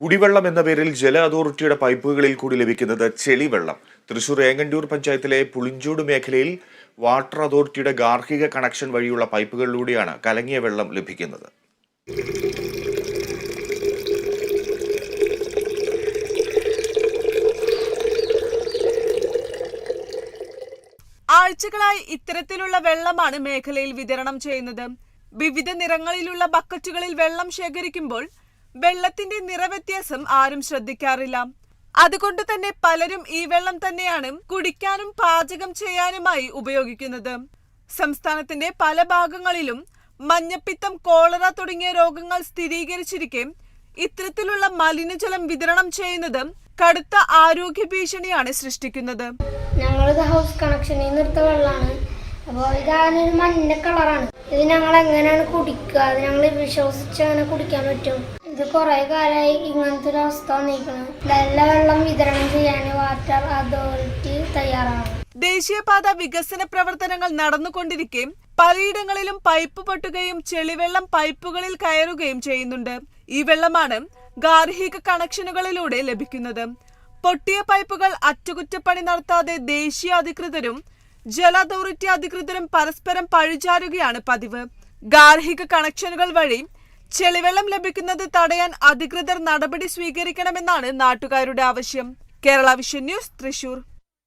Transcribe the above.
കുടിവെള്ളം എന്ന പേരിൽ ജല അതോറിറ്റിയുടെ പൈപ്പുകളിൽ കൂടി ലഭിക്കുന്നത് ചെളിവെള്ളം. തൃശൂർ ഏങ്ങണ്ടൂർ പഞ്ചായത്തിലെ പുളിഞ്ചോട് മേഖലയിൽ വാട്ടർ അതോറിറ്റിയുടെ ഗാർഹിക കണക്ഷൻ വഴിയുള്ള പൈപ്പുകളിലൂടെയാണ് കലങ്ങിയ വെള്ളം ലഭിക്കുന്നത്. ആഴ്ചകളായി ഇത്തരത്തിലുള്ള വെള്ളമാണ് മേഖലയിൽ വിതരണം ചെയ്യുന്നത്. വിവിധ നിറങ്ങളിലുള്ള ബക്കറ്റുകളിൽ വെള്ളം ശേഖരിക്കുമ്പോൾ വെള്ളത്തിന്റെ നിറവ്യത്യാസം ആരും ശ്രദ്ധിക്കാറില്ല. അതുകൊണ്ട് തന്നെ പലരും ഈ വെള്ളം തന്നെയാണ് കുടിക്കാനും പാചകം ചെയ്യാനുമായി ഉപയോഗിക്കുന്നത്. സംസ്ഥാനത്തിന്റെ പല ഭാഗങ്ങളിലും മഞ്ഞപ്പിത്തം കോളറ തുടങ്ങിയ രോഗങ്ങൾ സ്ഥിരീകരിച്ചിരിക്കെ ഇത്തരത്തിലുള്ള മലിനജലം വിതരണം ചെയ്യുന്നത് കടുത്ത ആരോഗ്യ ഭീഷണിയാണ് സൃഷ്ടിക്കുന്നത്. ഞങ്ങളിത് ഹൗസ് കണക്ഷനിൽ നിന്ന് എടുത്ത വെള്ളമാണ്. അപ്പോൾ ഇതാണ് മഞ്ഞ കളറാണ് ഇത് ഞങ്ങൾ എങ്ങനെയാണ് കുടിക്കുക? അത് ഞങ്ങൾ വിശ്വസിച്ച് അങ്ങനെ കുടിക്കാൻ പറ്റും. ഇത് കുറേ കാലമായി ഇങ്ങനത്തെ ഒരു അവസ്ഥ വന്നിരിക്കുന്നു നല്ല വെള്ളം വിതരണം ചെയ്യാൻ വാട്ടർ അതോറിറ്റി തയ്യാറാണ്. ദേശീയപാത വികസന പ്രവർത്തനങ്ങൾ നടന്നുകൊണ്ടിരിക്കെ പലയിടങ്ങളിലും പൈപ്പ് പൊട്ടുകയും ചെളിവെള്ളം പൈപ്പുകളിൽ കയറുകയും ചെയ്യുന്നുണ്ട്. ഈ വെള്ളമാണ് ഗാർഹിക കണക്ഷനുകളിലൂടെ ലഭിക്കുന്നത്. പൊട്ടിയ പൈപ്പുകൾ അറ്റകുറ്റപ്പണി നടത്താതെ ദേശീയ അധികൃതരും ജല അതോറിറ്റി അധികൃതരും പരസ്പരം പഴിചാരുകയാണ് പതിവ്. ഗാർഹിക കണക്ഷനുകൾ വഴി ചെളിവെള്ളം ലഭിക്കുന്നത് തടയാൻ അധികൃതർ നടപടി സ്വീകരിക്കണമെന്നാണ് നാട്ടുകാരുടെ ആവശ്യം. Kerala vision news Thrissur.